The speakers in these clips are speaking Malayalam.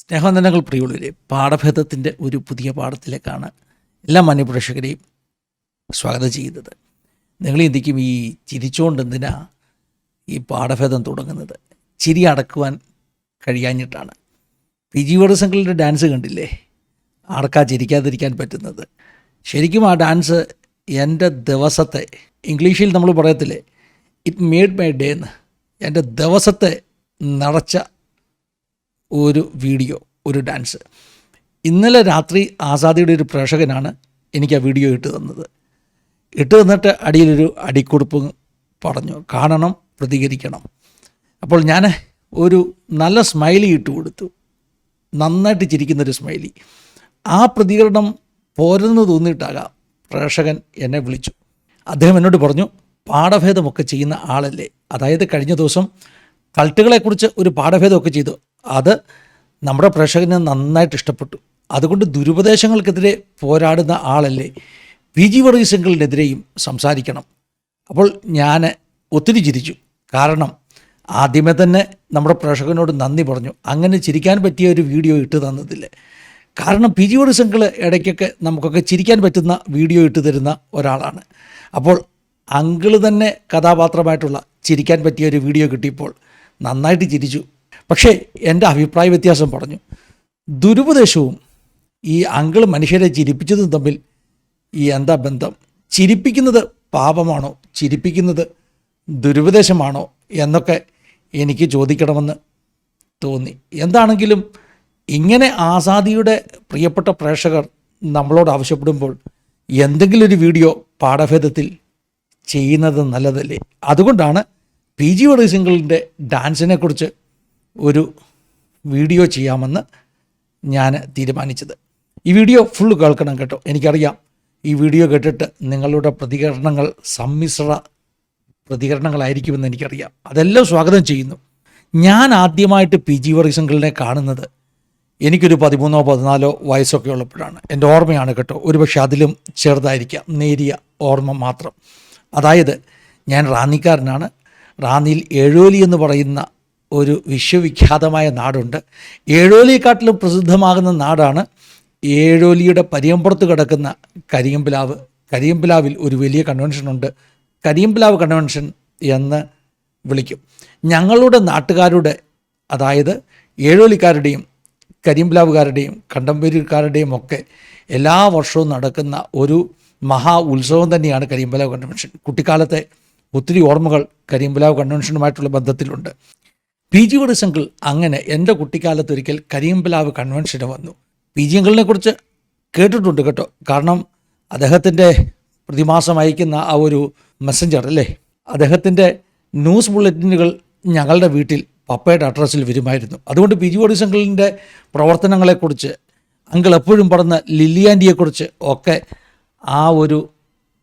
സ്നേഹവന്ദനങ്ങൾ പ്രിയുള്ളവരെ പാഠഭേദത്തിന്റെ ഒരു പുതിയ പാഠത്തിലേക്കാണ് എല്ലാ മാന്യപ്രേക്ഷകരെയും സ്വാഗതം ചെയ്യുന്നത്. നിങ്ങൾ ചിന്തിക്കും ഈ ചിരിച്ചുകൊണ്ട് എന്തിനാ ഈ പാഠഭേദം തുടങ്ങുന്നത്? ചിരി അടക്കുവാൻ കഴിയാഞ്ഞിട്ടാണ്. പി ജി ഡാൻസ് കണ്ടില്ലേ? ആർക്കാ ചിരിക്കാതിരിക്കാൻ പറ്റുന്നത്? ശരിക്കും ആ ഡാൻസ് എന്റെ ദിവസത്തെ ഇംഗ്ലീഷിൽ നമ്മൾ പറയത്തില്ലേ ഇറ്റ് മേഡ് മൈ ഡേ എന്ന്. എന്റെ ദിവസത്തെ നിറച്ച ഒരു വീഡിയോ ഒരു ഡാൻസ്. ഇന്നലെ രാത്രി ആസാദിയുടെ ഒരു പ്രേക്ഷകനാണ് എനിക്ക് ആ വീഡിയോ ഇട്ട് തന്നത്. ഇട്ട് തന്നിട്ട് അടിയിലൊരു അടിക്കുറിപ്പ് പറഞ്ഞു കാണണം പ്രതികരിക്കണം. അപ്പോൾ ഞാൻ ഒരു നല്ല സ്മൈലി ഇട്ട് കൊടുത്തു. നന്നായിട്ട് ചിരിക്കുന്നൊരു സ്മൈലി ആ പ്രതികരണം പോരെന്ന് തോന്നിയിട്ടാകാം പ്രേക്ഷകൻ എന്നെ വിളിച്ചു. അദ്ദേഹം എന്നോട് പറഞ്ഞു പാഠഭേദമൊക്കെ ചെയ്യുന്ന ആളല്ലേ? അതായത് കഴിഞ്ഞ ദിവസം കൾട്ടുകളെക്കുറിച്ച് ഒരു പാഠഭേദമൊക്കെ ചെയ്തു. അത് നമ്മുടെ പ്രേക്ഷകന് നന്നായിട്ട് ഇഷ്ടപ്പെട്ടു. അതുകൊണ്ട് ദുരുപദേശങ്ങൾക്കെതിരെ പോരാടുന്ന ആളല്ലേ പി ജി വർഗീസങ്ങളിനെതിരെയും സംസാരിക്കണം. അപ്പോൾ ഞാൻ ഒത്തിരി ചിരിച്ചു. കാരണം ആദ്യമേ തന്നെ നമ്മുടെ പ്രേക്ഷകനോട് നന്ദി പറഞ്ഞു. അങ്ങനെ ചിരിക്കാൻ പറ്റിയ ഒരു വീഡിയോ ഇട്ട് തന്നതില്ല കാരണം പി ജി വർഗീസങ്ങൾ ഇടയ്ക്കൊക്കെ നമുക്കൊക്കെ ചിരിക്കാൻ പറ്റുന്ന വീഡിയോ ഇട്ട് തരുന്ന ഒരാളാണ്. അപ്പോൾ അങ്കിൾ തന്നെ കഥാപാത്രമായിട്ടുള്ള ചിരിക്കാൻ പറ്റിയ ഒരു വീഡിയോ കിട്ടിയപ്പോൾ നന്നായിട്ട് ചിരിച്ചു. പക്ഷേ എന്റെ അഭിപ്രായ വ്യത്യാസം പറഞ്ഞു. ദുരുപദേശവും ഈ അങ്കിൾ മനുഷ്യരെ ചിരിപ്പിച്ചതും തമ്മിൽ ഈ എന്താ ബന്ധം? ചിരിപ്പിക്കുന്നത് പാപമാണോ? ചിരിപ്പിക്കുന്നത് ദുരുപദേശമാണോ? എന്നൊക്കെ എനിക്ക് ചോദിക്കണമെന്ന് തോന്നി. എന്താണെങ്കിലും ഇങ്ങനെ ആസാദിയുടെ പ്രിയപ്പെട്ട പ്രേക്ഷകർ നമ്മളോട് ആവശ്യപ്പെടുമ്പോൾ എന്തെങ്കിലും ഒരു വീഡിയോ പാഠഭേദത്തിൽ ചെയ്യുന്നത് നല്ലതല്ലേ? അതുകൊണ്ടാണ് പി ജി വർഗീസിംഗിളിന്റെ ഡാൻസിനെ കുറിച്ച് ഒരു വീഡിയോ ചെയ്യാമെന്ന് ഞാൻ തീരുമാനിച്ചത്. ഈ വീഡിയോ ഫുള്ള് കേൾക്കണം കേട്ടോ. എനിക്കറിയാം. ഈ വീഡിയോ കേട്ടിട്ട് നിങ്ങളുടെ പ്രതികരണങ്ങൾ സമ്മിശ്ര പ്രതികരണങ്ങളായിരിക്കുമെന്ന് എനിക്കറിയാം. അതെല്ലാം സ്വാഗതം ചെയ്യുന്നു. ഞാൻ ആദ്യമായിട്ട് പി ജി വർഗീസംഗിളിനെ കാണുന്നത് എനിക്കൊരു പതിമൂന്നോ പതിനാലോ വയസ്സൊക്കെ ഉള്ളപ്പോഴാണ്. എന്റെ ഓർമ്മയാണ് കേട്ടോ. ഒരുപക്ഷെ അതിലും ചെറുതായിരിക്കാം. നേരിയ ഓർമ്മ മാത്രം. അതായത് ഞാൻ റാന്നിക്കാരനാണ്. റാന്നിയിൽ ഏഴോലി എന്ന് പറയുന്ന ഒരു വിശ്വവിഖ്യാതമായ നാടുണ്ട്. ഏഴോലിയെക്കാട്ടിലും പ്രസിദ്ധമാകുന്ന നാടാണ് ഏഴോലിയുടെ പരിയമ്പുറത്ത് കിടക്കുന്ന കരിയമ്പിലാവ്. കരിയമ്പിലാവിൽ ഒരു വലിയ കൺവെൻഷനുണ്ട് കരിയമ്പിലാവ് കൺവെൻഷൻ എന്ന് വിളിക്കും. ഞങ്ങളുടെ നാട്ടുകാരുടെ അതായത് ഏഴോലിക്കാരുടെയും കരിമ്പിലാവുകാരുടെയും കണ്ടംപേരിക്കാരുടെയും ഒക്കെ എല്ലാ വർഷവും നടക്കുന്ന ഒരു മഹാ ഉത്സവം തന്നെയാണ് കരിമ്പലാവ് കൺവെൻഷൻ കുട്ടിക്കാലത്തെ ഒത്തിരി ഓർമ്മകൾ കരിമ്പിലാവ് കൺവെൻഷനുമായിട്ടുള്ള ബന്ധത്തിലുണ്ട്. പി ജി വടിസങ്കിൾ അങ്ങനെ എന്റെ കുട്ടിക്കാലത്ത് ഒരിക്കൽ കരിയമ്പലാവ് കൺവെൻഷന് വന്നു. പി ജി അങ്കിളിനെ കുറിച്ച് കേട്ടിട്ടുണ്ട് കേട്ടോ. കാരണം അദ്ദേഹത്തിന്റെ പ്രതിമാസം അയക്കുന്ന ആ ഒരു മെസ്സഞ്ചർ അല്ലേ? അദ്ദേഹത്തിന്റെ ന്യൂസ് ബുള്ളറ്റിനുകൾ ഞങ്ങളുടെ വീട്ടിൽ പപ്പയുടെ അഡ്രസ്സിൽ വരുമായിരുന്നു. അതുകൊണ്ട് പി ജി വടിസങ്കിളിന്റെ പ്രവർത്തനങ്ങളെക്കുറിച്ച് അങ്കിൾ എപ്പോഴും പറഞ്ഞ ലില്ലിയാന്റിയെക്കുറിച്ച് ഒക്കെ ആ ഒരു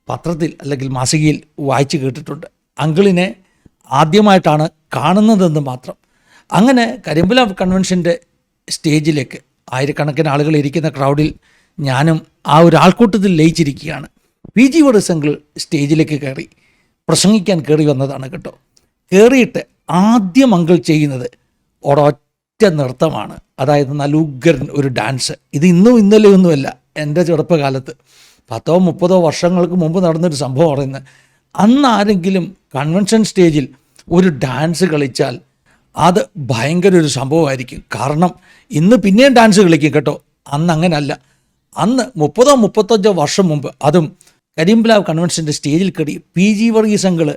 പത്രത്തിൽ അല്ലെങ്കിൽ മാസികയിൽ വായിച്ചു കേട്ടിട്ടുണ്ട്. അങ്കിളിനെ ആദ്യമായിട്ടാണ് കാണുന്നതെന്ന് മാത്രം. അങ്ങനെ കരിമ്പല കൺവെൻഷന്റെ സ്റ്റേജിലേക്ക് ആയിരക്കണക്കിന് ആളുകൾ ഇരിക്കുന്ന ക്രൗഡിൽ ഞാനും ആ ഒരു ആൾക്കൂട്ടത്തിൽ ലയിച്ചിരിക്കുകയാണ്. പി ജി വടസംഗിൾ സ്റ്റേജിലേക്ക് കയറി പ്രസംഗിക്കാൻ കയറി വന്നതാണ് കേട്ടോ. കയറിയിട്ട് ആദ്യം അങ്കിൾ ചെയ്യുന്നത് ഒരൊറ്റ നൃത്തമാണ്. അതായത് നല്ല ഉഗ്രൻ ഒരു ഡാൻസ്. ഇത് ഇന്നും ഇന്നലെയൊന്നുമല്ല. എന്റെ ചെറുപ്പകാലത്ത് പത്തോ മുപ്പതോ വർഷങ്ങൾക്ക് മുമ്പ് നടന്നൊരു സംഭവം പറയുന്നത് അന്ന് ആരെങ്കിലും കൺവെൻഷൻ സ്റ്റേജിൽ ഒരു ഡാൻസ് കളിച്ചാൽ അത് ഭയങ്കര ഒരു സംഭവമായിരിക്കും. കാരണം ഇന്ന് പിന്നെയും ഡാൻസ് കളിക്കും കേട്ടോ. അന്ന് അങ്ങനല്ല. അന്ന് മുപ്പതോ മുപ്പത്തഞ്ചോ വർഷം മുമ്പ് അതും കരിമ്പ്ലാവ് കൺവെൻഷന്റെ സ്റ്റേജിൽ കയറി പി ജി വർഗീസങ്ങൾ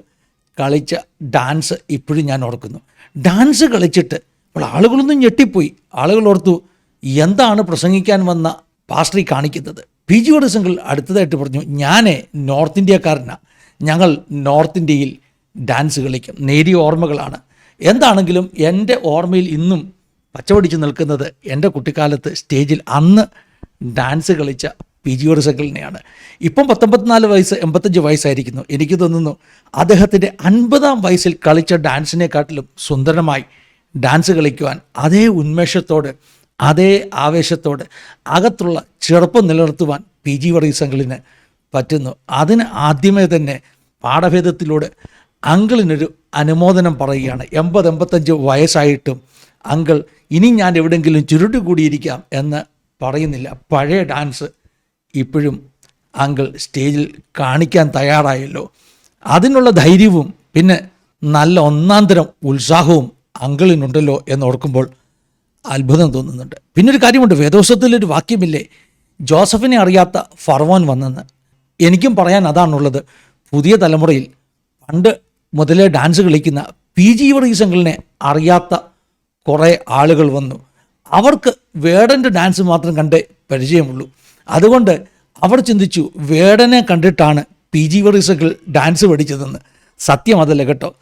കളിച്ച ഡാൻസ് ഇപ്പോഴും ഞാൻ ഓർക്കുന്നു. ഡാൻസ് കളിച്ചിട്ട് അപ്പോൾ ആളുകളൊന്നും ഞെട്ടിപ്പോയി. ആളുകൾ ഓർത്തു എന്താണ് പ്രസംഗിക്കാൻ വന്ന പാസ്റ്ററി കാണിക്കുന്നത്. പി ജി വർഗീസങ്ങൾ അടുത്തതായിട്ട് പറഞ്ഞു ഞാനേ നോർത്ത് ഇന്ത്യക്കാരനാണ് ഞങ്ങൾ നോർത്ത് ഇന്ത്യയിൽ ഡാൻസ് കളിക്കും. നേരിയ ഓർമ്മകളാണ്. എന്താണെങ്കിലും എന്റെ ഓർമ്മയിൽ ഇന്നും പച്ചപടിച്ച് നിൽക്കുന്നത് എന്റെ കുട്ടിക്കാലത്ത് സ്റ്റേജിൽ അന്ന് ഡാൻസ് കളിച്ച പി ജി ഒറിസക്കലിനെയാണ് ഇപ്പം പത്തൊമ്പത്തിനാല് വയസ്സ് എൺപത്തഞ്ച് വയസ്സായിരിക്കുന്നു. എനിക്ക് തോന്നുന്നു അദ്ദേഹത്തിന്റെ അൻപതാം വയസ്സിൽ കളിച്ച ഡാൻസിനെക്കാട്ടിലും സുന്ദരമായി ഡാൻസ് കളിക്കുവാൻ അതേ ഉന്മേഷത്തോട് അതേ ആവേശത്തോട് അകത്തുള്ള ചെറുപ്പം നിലനിർത്തുവാൻ പി ജി വർഗീസങ്ങളിന് പറ്റുന്നു. അതിന് ആദ്യമേ തന്നെ പാഠഭേദത്തിലൂടെ അങ്കിളിനൊരു അനുമോദനം പറയുകയാണ്. എൺപത് എൺപത്തഞ്ച് വയസ്സായിട്ടും അങ്കിൾ ഇനി ഞാൻ എവിടെയെങ്കിലും ചുരുട്ടി കൂടിയിരിക്കാം എന്ന് പറയുന്നില്ല. പഴയ ഡാൻസ് ഇപ്പോഴും അങ്കിൾ സ്റ്റേജിൽ കാണിക്കാൻ തയ്യാറായല്ലോ. അതിനുള്ള ധൈര്യവും പിന്നെ നല്ല ഒന്നാം തരം ഉത്സാഹവും അങ്കിളിനുണ്ടല്ലോ എന്ന് ഓർക്കുമ്പോൾ അത്ഭുതം തോന്നുന്നുണ്ട്. പിന്നെ ഒരു കാര്യമുണ്ട്. വേദോസത്തിലൊരു വാക്യമില്ലേ? ജോസഫിനെ അറിയാത്ത ഫർവാൻ വന്നെന്ന്. എനിക്കും പറയാൻ അതാണുള്ളത്. പുതിയ തലമുറയിൽ പണ്ട് മുതലേ ഡാൻസ് കളിക്കുന്ന പി ജി വർഗീസങ്ങളിനെ അറിയാത്ത കുറേ ആളുകൾ വന്നു. അവർക്ക് വേടന്റെ ഡാൻസ് മാത്രം കണ്ടേ പരിചയമുള്ളൂ. അതുകൊണ്ട് അവർ ചിന്തിച്ചു വേടനെ കണ്ടിട്ടാണ് പി ജി വർഗീസങ്ങൾ ഡാൻസ് പഠിച്ചതെന്ന്. സത്യം അതല്ല കേട്ടോ.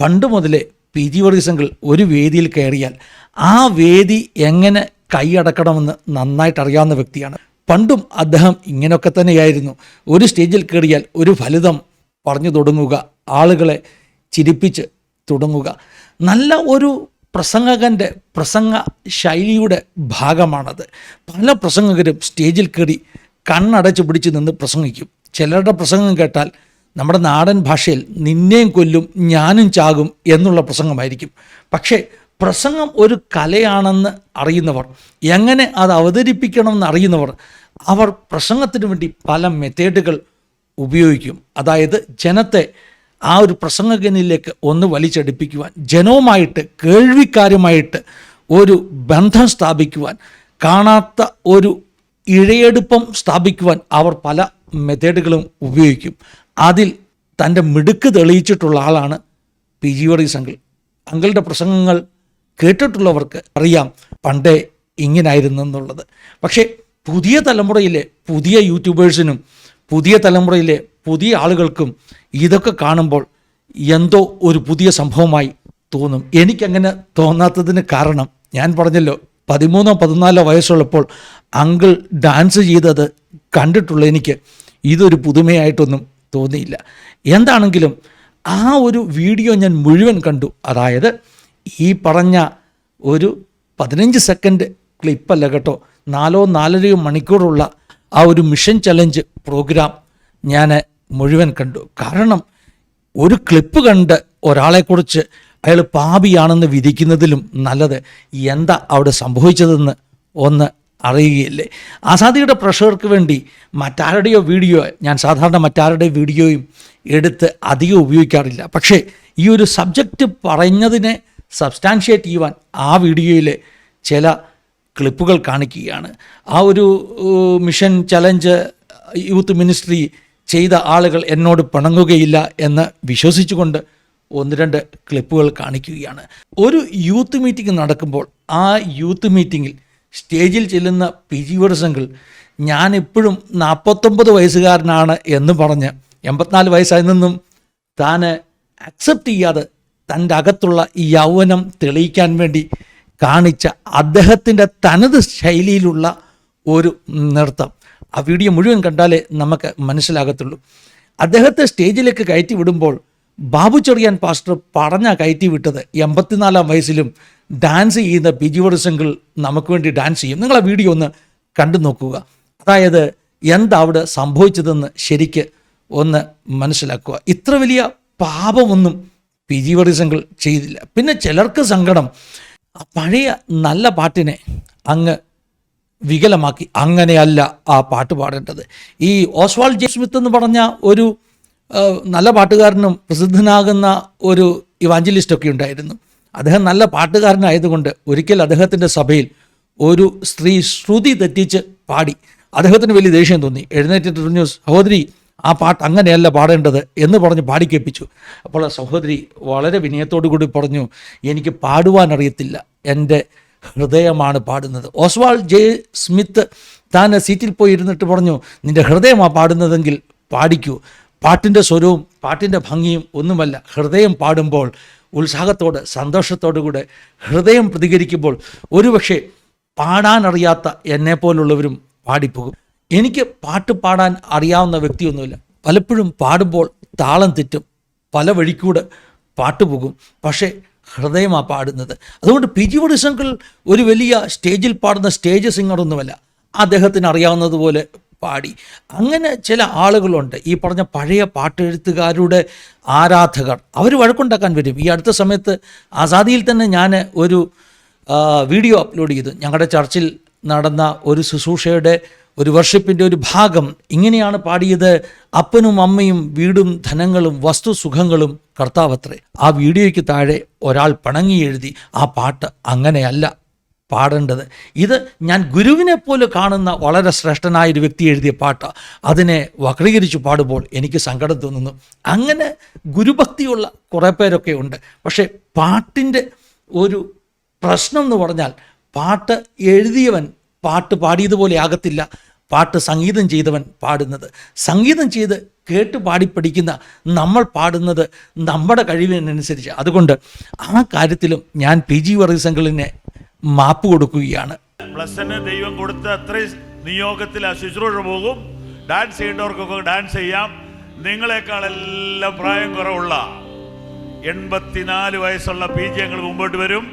പണ്ട് മുതലേ പി ജി വർഗീസങ്ങൾ ഒരു വേദിയിൽ കയറിയാൽ ആ വേദി എങ്ങനെ കൈയടക്കണമെന്ന് നന്നായിട്ട് അറിയാവുന്ന വ്യക്തിയാണ് പണ്ടും അദ്ദേഹം ഇങ്ങനെയൊക്കെ തന്നെയായിരുന്നു. ഒരു സ്റ്റേജിൽ കയറിയാൽ ഒരു ഫലിതം പറഞ്ഞു തുടങ്ങുക ആളുകളെ ചിരിപ്പിച്ച് തുടങ്ങുക. നല്ല ഒരു പ്രസംഗകന്റെ പ്രസംഗ ശൈലിയുടെ ഭാഗമാണത്. പല പ്രസംഗകരും സ്റ്റേജിൽ കയറി കണ്ണടച്ച് പിടിച്ച് നിന്ന് പ്രസംഗിക്കും. ചിലരുടെ പ്രസംഗം കേട്ടാൽ നമ്മുടെ നാടൻ ഭാഷയിൽ നിന്നെയും കൊല്ലും ഞാനും ചാകും എന്നുള്ള പ്രസംഗമായിരിക്കും. പക്ഷേ പ്രസംഗം ഒരു കലയാണെന്ന് അറിയുന്നവർ എങ്ങനെ അത് അവതരിപ്പിക്കണമെന്ന് അറിയുന്നവർ അവർ പ്രസംഗത്തിന് വേണ്ടി പല മെത്തേഡുകൾ ഉപയോഗിക്കും. അതായത് ജനത്തെ ആ ഒരു പ്രസംഗകനിലേക്ക് ഒന്ന് വലിച്ചടിപ്പിക്കുവാൻ ജനവുമായിട്ട് കേൾവിക്കാരുമായിട്ട് ഒരു ബന്ധം സ്ഥാപിക്കുവാൻ കാണാത്ത ഒരു ഇഴയെടുപ്പം സ്ഥാപിക്കുവാൻ അവർ പല മെത്തേഡുകളും ഉപയോഗിക്കും. അതിൽ തന്റെ മിടുക്ക് തെളിയിച്ചിട്ടുള്ള ആളാണ് പി ജി വർഗീസ് അങ്കിൾ. അങ്കിളുടെ പ്രസംഗങ്ങൾ കേട്ടിട്ടുള്ളവർക്ക് അറിയാം പണ്ടേ ഇങ്ങനായിരുന്നു എന്നുള്ളത്. പക്ഷേ പുതിയ തലമുറയിലെ പുതിയ യൂട്യൂബേഴ്സിനും പുതിയ തലമുറയിലെ പുതിയ ആളുകൾക്കും ഇതൊക്കെ കാണുമ്പോൾ എന്തോ ഒരു പുതിയ സംഭവമായി തോന്നും. എനിക്കങ്ങനെ തോന്നാത്തതിന് കാരണം ഞാൻ പറഞ്ഞല്ലോ പതിമൂന്നോ പതിനാലോ വയസ്സുള്ളപ്പോൾ അങ്കിൾ ഡാൻസ് ചെയ്തത് കണ്ടിട്ടുള്ള എനിക്ക് ഇതൊരു പുതുമയായിട്ടൊന്നും തോന്നിയില്ല. എന്താണെങ്കിലും ആ ഒരു വീഡിയോ ഞാൻ മുഴുവൻ കണ്ടു. അതായത് ഈ പറഞ്ഞ ഒരു പതിനഞ്ച് സെക്കൻഡ് ക്ലിപ്പല്ല കേട്ടോ. നാലോ നാലരയോ മണിക്കൂറുള്ള ആ ഒരു മിഷൻ ചലഞ്ച് പ്രോഗ്രാം ഞാൻ മുഴുവൻ കണ്ടു. കാരണം ഒരു ക്ലിപ്പ് കണ്ട് ഒരാളെക്കുറിച്ച് അയാൾ പാപിയാണെന്ന് വിധിക്കുന്നതിലും നല്ലത് എന്താ അവിടെ സംഭവിച്ചതെന്ന് ഒന്ന് അറിയുകയില്ലേ. ആസാദിയുടെ പ്രഷർക്ക് വേണ്ടി മറ്റാരുടെയോ വീഡിയോ ഞാൻ സാധാരണ മറ്റാരുടെ വീഡിയോയും എടുത്ത് അധികം ഉപയോഗിക്കാറില്ല. പക്ഷേ ഈ ഒരു സബ്ജക്റ്റ് പറഞ്ഞതിനെ സബ്സ്റ്റാൻഷിയേറ്റ് ചെയ്യുവാൻ ആ വീഡിയോയിലെ ചില ക്ലിപ്പുകൾ കാണിക്കുകയാണ്. ആ ഒരു മിഷൻ ചലഞ്ച് യൂത്ത് മിനിസ്ട്രി ചെയ്ത ആളുകൾ എന്നോട് പിണങ്ങുകയില്ല എന്ന് വിശ്വസിച്ചുകൊണ്ട് ഒന്ന് രണ്ട് ക്ലിപ്പുകൾ കാണിക്കുകയാണ്. ഒരു യൂത്ത് മീറ്റിംഗ് നടക്കുമ്പോൾ ആ യൂത്ത് മീറ്റിങ്ങിൽ സ്റ്റേജിൽ ചെല്ലുന്ന പി ജി വർഷങ്ങൾ ഞാനിപ്പോഴും നാൽപ്പത്തൊമ്പത് വയസ്സുകാരനാണ് എന്ന് പറഞ്ഞ് എൺപത്തിനാല് വയസ്സായി നിന്നും താൻ അക്സെപ്റ്റ് ചെയ്യാതെ തന്റെ അകത്തുള്ള ഈ യൗവനം തെളിയിക്കാൻ വേണ്ടി കാണിച്ച അദ്ദേഹത്തിന്റെ തനത് ശൈലിയിലുള്ള ഒരു നൃത്തം. ആ വീഡിയോ മുഴുവൻ കണ്ടാലേ നമുക്ക് മനസ്സിലാകത്തുള്ളൂ. അദ്ദേഹത്തെ സ്റ്റേജിലേക്ക് കയറ്റി വിടുമ്പോൾ ബാബു ചെറിയാൻ പാസ്റ്റർ പറഞ്ഞ കയറ്റി വിട്ടത് എൺപത്തിനാലാം വയസ്സിലും ഡാൻസ് ചെയ്യുന്ന വർഷങ്ങൾ നമുക്ക് വേണ്ടി ഡാൻസ് ചെയ്യും. നിങ്ങൾ ആ വീഡിയോ ഒന്ന് കണ്ടു നോക്കുക. അതായത് എന്താ അവിടെ സംഭവിച്ചതെന്ന് ശരിക്ക് ഒന്ന് മനസ്സിലാക്കുക. ഇത്ര വലിയ പാപമൊന്നും പി ജി വർഗീസങ്ങൾ ചെയ്തില്ല. പിന്നെ ചിലർക്ക് സങ്കടം പഴയ നല്ല പാട്ടിനെ അങ്ങ് വികലമാക്കി. അങ്ങനെയല്ല ആ പാട്ട് പാടേണ്ടത്. ഈ ഓസ്വാൾ ജെ സ്മിത്ത് എന്ന് പറഞ്ഞ ഒരു നല്ല പാട്ടുകാരനും പ്രസിദ്ധനാകുന്ന ഒരു ഇവാഞ്ചലിസ്റ്റൊക്കെ ഉണ്ടായിരുന്നു. അദ്ദേഹം നല്ല പാട്ടുകാരനായതുകൊണ്ട് ഒരിക്കൽ അദ്ദേഹത്തിന്റെ സഭയിൽ ഒരു സ്ത്രീ ശ്രുതി തെറ്റിച്ച് പാടി. അദ്ദേഹത്തിന് വലിയ ദേഷ്യം തോന്നി. എഴുന്നേറ്റിട്ട് പറഞ്ഞു സഹോദരി ആ പാട്ട് അങ്ങനെയല്ല പാടേണ്ടത് എന്ന് പറഞ്ഞ് പാടിക്കേപ്പിച്ചു അപ്പോൾ ആ സഹോദരി വളരെ വിനയത്തോടു കൂടി പറഞ്ഞു എനിക്ക് പാടുവാൻ അറിയത്തില്ല. എന്റെ ഹൃദയമാണ് പാടുന്നത്. Oswald J. സ്മിത്ത് താൻ സീറ്റിൽ പോയി ഇരുന്നിട്ട് പറഞ്ഞു നിന്റെ ഹൃദയമാണ് പാടുന്നതെങ്കിൽ പാടിക്കൂ. പാട്ടിന്റെ സ്വരവും പാട്ടിന്റെ ഭംഗിയും ഒന്നുമല്ല. ഹൃദയം പാടുമ്പോൾ ഉത്സാഹത്തോടെ സന്തോഷത്തോടു കൂടെ ഹൃദയം പ്രതികരിക്കുമ്പോൾ ഒരുപക്ഷെ പാടാനറിയാത്ത എന്നെപ്പോലുള്ളവരും പാടിപ്പോകും. എനിക്ക് പാട്ട് പാടാൻ അറിയാവുന്ന വ്യക്തിയൊന്നുമില്ല. പലപ്പോഴും പാടുമ്പോൾ താളം തെറ്റും പല വഴിക്കൂടെ പാട്ട് പോകും. പക്ഷേ ഹൃദയമാണ് പാടുന്നത്. അതുകൊണ്ട് പി ജി വടിസങ്കിൾ ഒരു വലിയ സ്റ്റേജിൽ പാടുന്ന സ്റ്റേജ് സിംഗറൊന്നുമല്ല അദ്ദേഹത്തിന് അറിയാവുന്നതുപോലെ പാടി. അങ്ങനെ ചില ആളുകളുണ്ട്. ഈ പറഞ്ഞ പഴയ പാട്ടെഴുത്തുകാരുടെ ആരാധകർ. അവർ വഴക്കുണ്ടാക്കാൻ വരും. ഈ അടുത്ത സമയത്ത് ആസാദിയിൽ തന്നെ ഞാൻ ഒരു വീഡിയോ അപ്ലോഡ് ചെയ്തു. ഞങ്ങളുടെ ചർച്ചിൽ നടന്ന ഒരു ശുശ്രൂഷയുടെ ഒരു വർഷിപ്പിന്റെ ഒരു ഭാഗം ഇങ്ങനെയാണ് പാടിയത്. അപ്പനും അമ്മയും വീടും ധനങ്ങളും വസ്തു സുഖങ്ങളും കർത്താവത്രേ. ആ വീഡിയോയ്ക്ക് താഴെ ഒരാൾ പണങ്ങി എഴുതി. ആ പാട്ട് അങ്ങനെയല്ല പാടേണ്ടത്. ഇത് ഞാൻ ഗുരുവിനെ പോലെ കാണുന്ന വളരെ ശ്രേഷ്ഠനായ ഒരു വ്യക്തി എഴുതിയ പാട്ട്. അതിനെ വക്രീകരിച്ച് പാടുമ്പോൾ എനിക്ക് സങ്കടം തോന്നുന്നു. അങ്ങനെ ഗുരുഭക്തിയുള്ള കുറേ പേരൊക്കെ ഉണ്ട്. പക്ഷേ പാട്ടിന്റെ ഒരു പ്രശ്നം എന്ന് പറഞ്ഞാൽ പാട്ട് എഴുതിയവൻ പാട്ട് പാടിയതുപോലെ ആകത്തില്ല. പാട്ട് സംഗീതം ചെയ്തവൻ പാടുന്നത്. സംഗീതം ചെയ്ത് കേട്ട് പാടി പഠിക്കുന്ന നമ്മൾ പാടുന്നത് നമ്മുടെ കഴിവിനനുസരിച്ച്. അതുകൊണ്ട് ആ കാര്യത്തിലും ഞാൻ പി ജി വർഗീസംഘളിനെ മാപ്പ് കൊടുക്കുകയാണ്. ദൈവം കൊടുത്ത അത്രയും നിയോഗത്തിൽ ആ ശുശ്രൂഷ പോകും. ഡാൻസ് ചെയ്യേണ്ടവർക്കൊക്കെ ഡാൻസ് ചെയ്യാം. നിങ്ങളെക്കാളെല്ലാം പ്രായം കുറവുള്ള എൺപത്തിനാല് വയസ്സുള്ള പി ജി ഞങ്ങൾ മുമ്പോട്ട് വരും.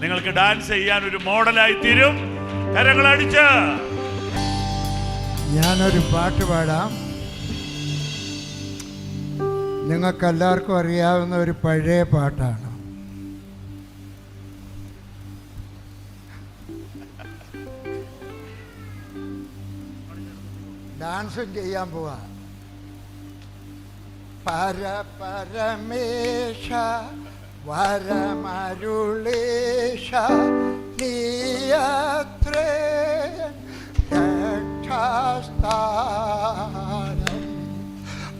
നിങ്ങൾക്ക് ഡാൻസ് ചെയ്യാൻ ഒരു മോഡലായി തീരും. കരങ്ങളടിച്ച് ഞാനൊരു പാട്ട് പാടാം. നിങ്ങൾക്കെല്ലാവർക്കും അറിയാവുന്ന ഒരു പഴയ പാട്ടാണ്. ഡാൻസും ചെയ്യാൻ പോവാ. പര പരമേശ വരമരുളേശ നീയത്രേ രക്ഷാസ്ഥാനം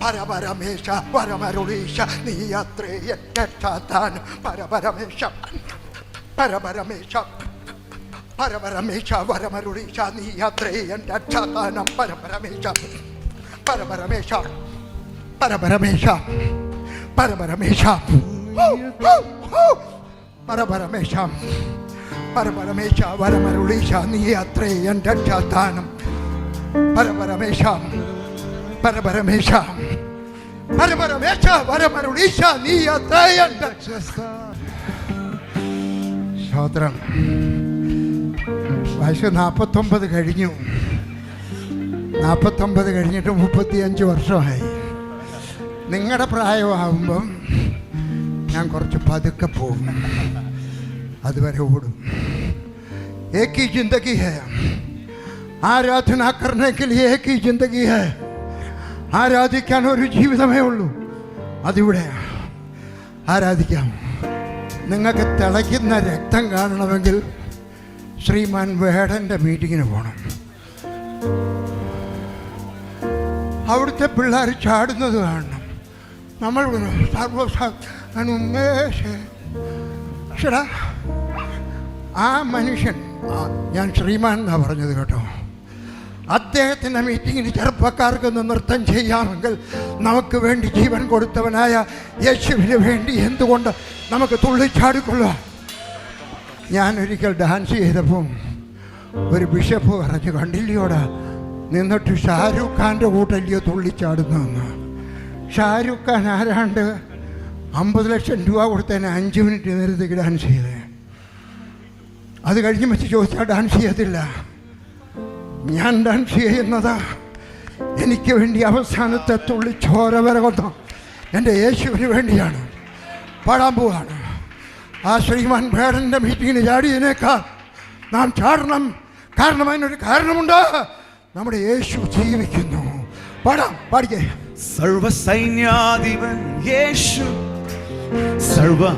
പരപരമേശ പരമരുളീശ നീയത്രേ രക്ഷാസ്ഥാനം പരപരമേശ പരപരമേശ പരപരമേശ വരമരുളീശ നീയത്രേ രക്ഷാസ്ഥാനം പരപരമേശ പരപരമേശ പരപരമേശ പരപരമേശ പരപരമേശ പരപരമേശ വരമരുളീശ നീ അത്രേ എന്റെ രക്ഷാസ്ഥാനം പരപരമേശ പരപരമേശ പരപരമേശ വരമരുളീശ നീ അത്രേ എന്റെ സ്തോത്രം വയസ്സ് നാൽപ്പത്തൊമ്പത് കഴിഞ്ഞു. നാൽപ്പത്തൊമ്പത് കഴിഞ്ഞിട്ട് മുപ്പത്തിയഞ്ച് വർഷമായി. നിങ്ങളുടെ പ്രായമാകുമ്പം ഞാൻ കുറച്ച് പതുക്കെ പോകും അതുവരെ ഓടും. एक ही जिंदगी है ആരാധന करने के लिए एक ही जिंदगी है ആരാധിക്കാൻ ഒരു ജീവിതമേ ഉള്ളൂ അതിവിടെ ആരാധിക്കാം നിങ്ങൾക്ക് തിളയ്ക്കുന്ന രക്തം കാണണമെങ്കിൽ ശ്രീമാൻ വേടൻ്റെ മീറ്റിങ്ങിന് പോകണം അവിടുത്തെ പിള്ളേർ ചാടുന്നത് കാണണം നമ്മൾ സർവസാ ആ മനുഷ്യൻ ഞാൻ ശ്രീമാൻ എന്നാ പറഞ്ഞത് കേട്ടോ. അദ്ദേഹത്തിന്റെ മീറ്റിങ്ങിന് ചെറുപ്പക്കാർക്കൊന്ന് നൃത്തം ചെയ്യാമെങ്കിൽ നമുക്ക് വേണ്ടി ജീവൻ കൊടുത്തവനായ യേശുവിന് വേണ്ടി എന്തുകൊണ്ട് നമുക്ക് തുള്ളിച്ചാടിക്കൊള്ളുക ഞാൻ ഒരിക്കൽ ഡാൻസ് ചെയ്തപ്പം ഒരു ബിഷപ്പ് പറഞ്ഞു കണ്ടില്ലയോടാ നിന്നിട്ട് ഷാരൂഖ് ഖാന്റെ കൂട്ടല്ലയോ തുള്ളിച്ചാടുന്നതെന്ന്? ഷാരൂഖ് ഖാൻ ആരാണ്ട് അമ്പത് ലക്ഷം രൂപ കൊടുത്തതിന് അഞ്ച് മിനിറ്റ് നേരത്തേക്ക് ഡാൻസ് ചെയ്തേ. അത് കഴിഞ്ഞ് വെച്ച് ചോദിച്ചാൽ ഡാൻസ് ചെയ്യത്തില്ല. ഞാൻ ഡാൻസ് ചെയ്യുന്നത്. എനിക്ക് വേണ്ടി അവസാനത്തെ തുള്ളി ചോര വരെ കൊന്ന എന്റെ യേശുവിന് വേണ്ടിയാണ്. പാടാൻ പോവാണ്. ആ ശ്രീമാൻ ഭേടന്റെ മീറ്റിങ്ങിന് ചാടിയതിനേക്കാൾ നാം ചാടണം. കാരണം അതിനൊരു കാരണമുണ്ട്. നമ്മുടെ യേശു ജീവിക്കുന്നു. പാടാം പാടിക്കേ. സർവസൈന്യാധിപൻ യേശു സർവ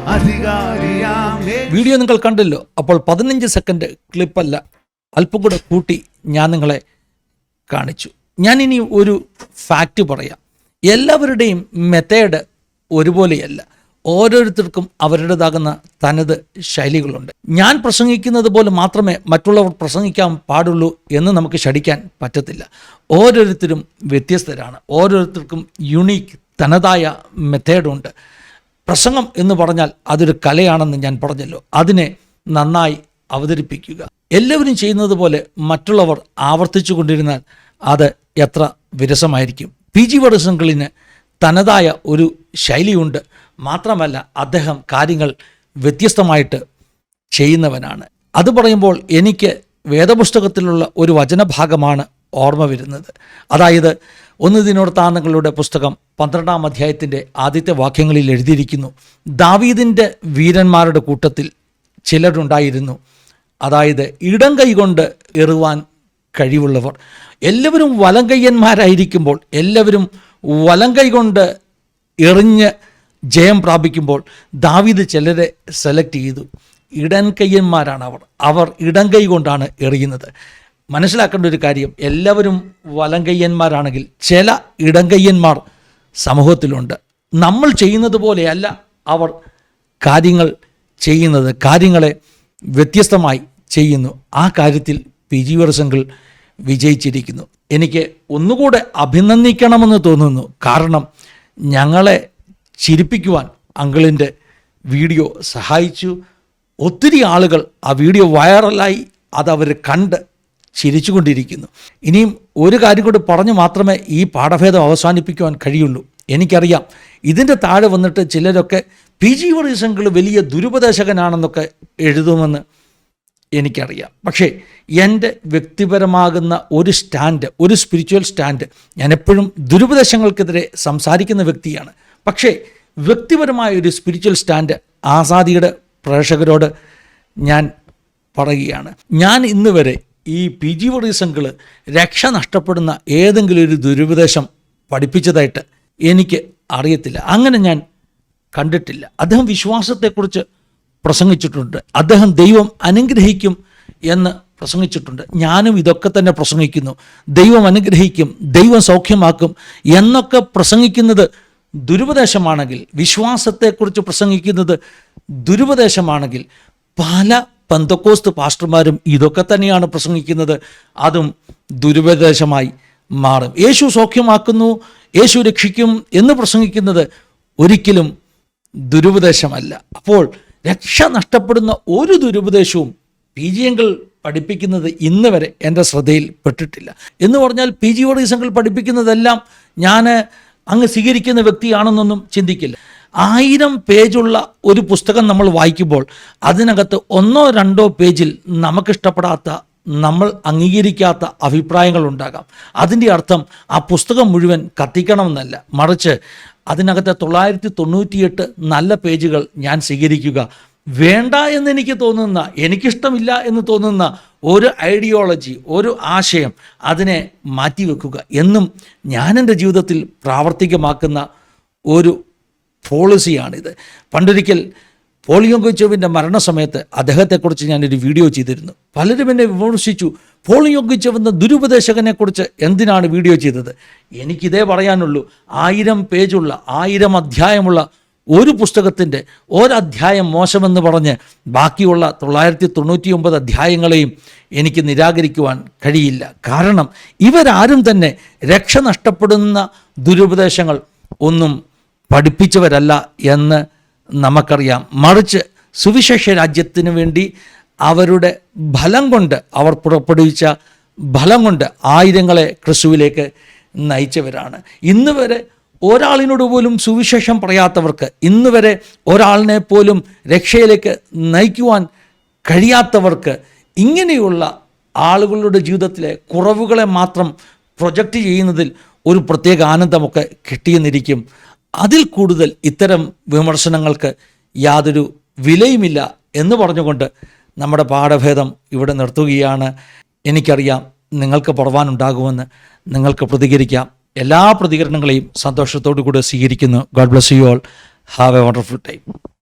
വീഡിയോ നിങ്ങൾ കണ്ടല്ലോ. അപ്പോൾ പതിനഞ്ച് സെക്കൻഡ് ക്ലിപ്പല്ല അല്പം കൂടെ കൂട്ടി ഞാൻ നിങ്ങളെ കാണിച്ചു. ഇനി ഒരു ഫാക്റ്റ് പറയാം. എല്ലാവരുടെയും മെത്തേഡ് ഒരുപോലെയല്ല. ഓരോരുത്തർക്കും അവരുടേതാകുന്ന തനത് ശൈലികളുണ്ട്. ഞാൻ പ്രസംഗിക്കുന്നത് പോലെ മാത്രമേ മറ്റുള്ളവർ പ്രസംഗിക്കാൻ പാടുള്ളൂ എന്ന് നമുക്ക് ഷടിക്കാൻ പറ്റത്തില്ല. ഓരോരുത്തരും വ്യത്യസ്തരാണ്. ഓരോരുത്തർക്കും യുണീക്ക് തനതായ മെത്തേഡുണ്ട് പ്രസംഗം എന്ന് പറഞ്ഞാൽ അതൊരു കലയാണെന്ന് ഞാൻ പറഞ്ഞല്ലോ. അതിനെ നന്നായി അവതരിപ്പിക്കുക. എല്ലാവരും ചെയ്യുന്നത് പോലെ മറ്റുള്ളവർ ആവർത്തിച്ചു കൊണ്ടിരുന്നാൽ അത് എത്ര വിരസമായിരിക്കും. പി ജി വടസംകളിന് തനതായ ഒരു ശൈലിയുണ്ട്. മാത്രമല്ല അദ്ദേഹം കാര്യങ്ങൾ വ്യത്യസ്തമായിട്ട് ചെയ്യുന്നവനാണ്. അത് പറയുമ്പോൾ എനിക്ക് വേദപുസ്തകത്തിലുള്ള ഒരു വചനഭാഗമാണ് ഓർമ്മ വരുന്നത്. അതായത് ഒന്ന് ദിനോർത്താന്തങ്ങളുടെ പുസ്തകം പന്ത്രണ്ടാം അധ്യായത്തിന്റെ ആദ്യത്തെ വാക്യങ്ങളിൽ എഴുതിയിരിക്കുന്നു ദാവീദിന്റെ വീരന്മാരുടെ കൂട്ടത്തിൽ ചിലരുണ്ടായിരുന്നു. അതായത് ഇടം കൈകൊണ്ട് എറുവാൻ കഴിവുള്ളവർ. എല്ലാവരും വലം കയ്യന്മാരായിരിക്കുമ്പോൾ എല്ലാവരും വലം കൈകൊണ്ട് എറിഞ്ഞ് ജയം പ്രാപിക്കുമ്പോൾ ദാവീദ് ചിലരെ സെലക്ട് ചെയ്തു. ഇടൻ കയ്യന്മാരാണ് അവർ. അവർ ഇടം കൈ കൊണ്ടാണ് എറിയുന്നത്. മനസ്സിലാക്കേണ്ട ഒരു കാര്യം എല്ലാവരും വലം കയ്യന്മാരാണെങ്കിൽ ചില ഇടങ്കയ്യന്മാർ സമൂഹത്തിലുണ്ട്. നമ്മൾ ചെയ്യുന്നത് പോലെയല്ല അവർ കാര്യങ്ങൾ ചെയ്യുന്നത് കാര്യങ്ങളെ വ്യത്യസ്തമായി ചെയ്യുന്നു. ആ കാര്യത്തിൽ പി ജി വിജയിച്ചിരിക്കുന്നു. എനിക്ക് ഒന്നുകൂടെ അഭിനന്ദിക്കണമെന്ന് തോന്നുന്നു. കാരണം ഞങ്ങളെ ചിരിപ്പിക്കുവാൻ അങ്കിളിന്റെ വീഡിയോ സഹായിച്ചു. ഒത്തിരി ആളുകൾ ആ വീഡിയോ വൈറലായി അതവർ കണ്ട് ചിരിച്ചുകൊണ്ടിരിക്കുന്നു. ഇനിയും ഒരു കാര്യം കൂടി പറഞ്ഞു മാത്രമേ ഈ പാഠഭേദം അവസാനിപ്പിക്കുവാൻ കഴിയുള്ളൂ. എനിക്കറിയാം ഇതിന്റെ താഴെ വന്നിട്ട് ചിലരൊക്കെ പി ജി വർഗീസങ്ങൾ വലിയ ദുരുപദേശകനാണെന്നൊക്കെ എഴുതുമെന്ന് എനിക്കറിയാം. പക്ഷേ എന്റെ വ്യക്തിപരമാകുന്ന ഒരു സ്റ്റാൻഡ് ഒരു സ്പിരിച്വൽ സ്റ്റാൻഡ് ഞാൻ എപ്പോഴും ദുരുപദേശങ്ങൾക്കെതിരെ സംസാരിക്കുന്ന വ്യക്തിയാണ്. പക്ഷേ വ്യക്തിപരമായ ഒരു സ്പിരിച്വൽ സ്റ്റാൻഡ് ആസാദിയുടെ പ്രേക്ഷകരോട് ഞാൻ പറയുകയാണ്. ഞാൻ ഇന്ന് വരെ ഈ പി ജി വർഗീസങ്ങൾ രക്ഷ നഷ്ടപ്പെടുന്ന ഏതെങ്കിലും ഒരു ദുരുപദേശം പഠിപ്പിച്ചതായിട്ട് എനിക്ക് അറിയത്തില്ല. അങ്ങനെ ഞാൻ കണ്ടിട്ടില്ല. അദ്ദേഹം വിശ്വാസത്തെക്കുറിച്ച് പ്രസംഗിച്ചിട്ടുണ്ട്. അദ്ദേഹം ദൈവം അനുഗ്രഹിക്കും എന്ന് പ്രസംഗിച്ചിട്ടുണ്ട്. ഞാനും ഇതൊക്കെ തന്നെ പ്രസംഗിക്കുന്നു. ദൈവം അനുഗ്രഹിക്കും ദൈവം സൗഖ്യമാക്കും എന്നൊക്കെ പ്രസംഗിക്കുന്നത് ദുരുപദേശമാണെങ്കിൽ വിശ്വാസത്തെക്കുറിച്ച് പ്രസംഗിക്കുന്നത് ദുരുപദേശമാണെങ്കിൽ പല പന്തക്കോസ്ത് പാസ്റ്റർമാരും ഇതൊക്കെ തന്നെയാണ് പ്രസംഗിക്കുന്നത്. അതും ദുരുപദേശമായി മാറും. യേശു സൗഖ്യമാക്കുന്നു യേശു രക്ഷിക്കും എന്ന് പ്രസംഗിക്കുന്നത് ഒരിക്കലും ദുരുപദേശമല്ല. അപ്പോൾ രക്ഷ നഷ്ടപ്പെടുന്ന ഒരു ദുരുപദേശവും പി ജി എങ്കിൽ പഠിപ്പിക്കുന്നത് ഇന്ന് വരെ എന്റെ ശ്രദ്ധയിൽ പെട്ടിട്ടില്ല. എന്ന് പറഞ്ഞാൽ പി ജി വർഗീസങ്ങൾ പഠിപ്പിക്കുന്നതെല്ലാം ഞാൻ അങ്ങ് സ്വീകരിക്കുന്ന വ്യക്തിയാണെന്നൊന്നും ചിന്തിക്കില്ല. ആയിരം പേജുള്ള ഒരു പുസ്തകം നമ്മൾ വായിക്കുമ്പോൾ അതിനകത്ത് ഒന്നോ രണ്ടോ പേജിൽ നമുക്കിഷ്ടപ്പെടാത്ത നമ്മൾ അംഗീകരിക്കാത്ത അഭിപ്രായങ്ങൾ ഉണ്ടാകാം. അതിന്റെ അർത്ഥം ആ പുസ്തകം മുഴുവൻ കത്തിക്കണമെന്നല്ല. മറിച്ച് അതിനകത്തെ തൊള്ളായിരത്തി തൊണ്ണൂറ്റിയെട്ട് നല്ല പേജുകൾ ഞാൻ സ്വീകരിക്കുക. വേണ്ട എന്ന് എനിക്ക് തോന്നുന്ന എനിക്കിഷ്ടമില്ല എന്ന് തോന്നുന്ന ഒരു ഐഡിയോളജി ഒരു ആശയം അതിനെ മാറ്റിവെക്കുക എന്നും ഞാൻ എന്റെ ജീവിതത്തിൽ പ്രാവർത്തികമാക്കുന്ന ഒരു പോളിസിയാണിത് പണ്ടൊരിക്കൽ പോളിയോ ഗോച്ചോവിന്റെ മരണസമയത്ത് അദ്ദേഹത്തെക്കുറിച്ച് ഞാനൊരു വീഡിയോ ചെയ്തിരുന്നു. പലരും എന്നെ വിമർശിച്ചു പോളിയോ ഗോച്ചോവ് ദുരുപദേശകനെക്കുറിച്ച് എന്തിനാണ് വീഡിയോ ചെയ്തത്? എനിക്കിതേ പറയാനുള്ളൂ ആയിരം പേജുള്ള ആയിരം അധ്യായമുള്ള ഒരു പുസ്തകത്തിന്റെ ഒരധ്യായം മോശമെന്ന് പറഞ്ഞ് ബാക്കിയുള്ള തൊള്ളായിരത്തി തൊണ്ണൂറ്റി ഒമ്പത് അധ്യായങ്ങളെയും എനിക്ക് നിരാകരിക്കുവാൻ കഴിയില്ല. കാരണം ഇവരാരും തന്നെ രക്ഷ നഷ്ടപ്പെടുന്ന ദുരുപദേശങ്ങൾ ഒന്നും പഠിപ്പിച്ചവരല്ല എന്ന് നമുക്കറിയാം. മറിച്ച് സുവിശേഷ രാജ്യത്തിനു വേണ്ടി അവരുടെ ഫലം കൊണ്ട് അവർ പുറപ്പെടുവിച്ച ഫലം കൊണ്ട് ആയിരങ്ങളെ ക്രിസ്തുവിലേക്ക് നയിച്ചവരാണ്. ഇന്ന് വരെ ഒരാളിനോട് പോലും സുവിശേഷം പറയാത്തവർക്ക് ഇന്ന് വരെ ഒരാളിനെ പോലും രക്ഷയിലേക്ക് നയിക്കുവാൻ കഴിയാത്തവർക്ക് ഇങ്ങനെയുള്ള ആളുകളുടെ ജീവിതത്തിലെ കുറവുകളെ മാത്രം പ്രൊജക്റ്റ് ചെയ്യുന്നതിൽ ഒരു പ്രത്യേക ആനന്ദമൊക്കെ കിട്ടിയെന്നിരിക്കും. അതിൽ കൂടുതൽ ഇത്തരം വിമർശനങ്ങൾക്ക് യാതൊരു വിലയുമില്ല എന്ന് പറഞ്ഞുകൊണ്ട് നമ്മുടെ പാഠഭേദം ഇവിടെ നിർത്തുകയാണ്. എനിക്കറിയാം നിങ്ങൾക്ക് പറവാനുണ്ടാകുമെന്ന് നിങ്ങൾക്ക് പ്രതികരിക്കാം. എല്ലാ പ്രതികരണങ്ങളെയും സന്തോഷത്തോടു കൂടി സ്വീകരിക്കുന്നു. God bless you all have a wonderful time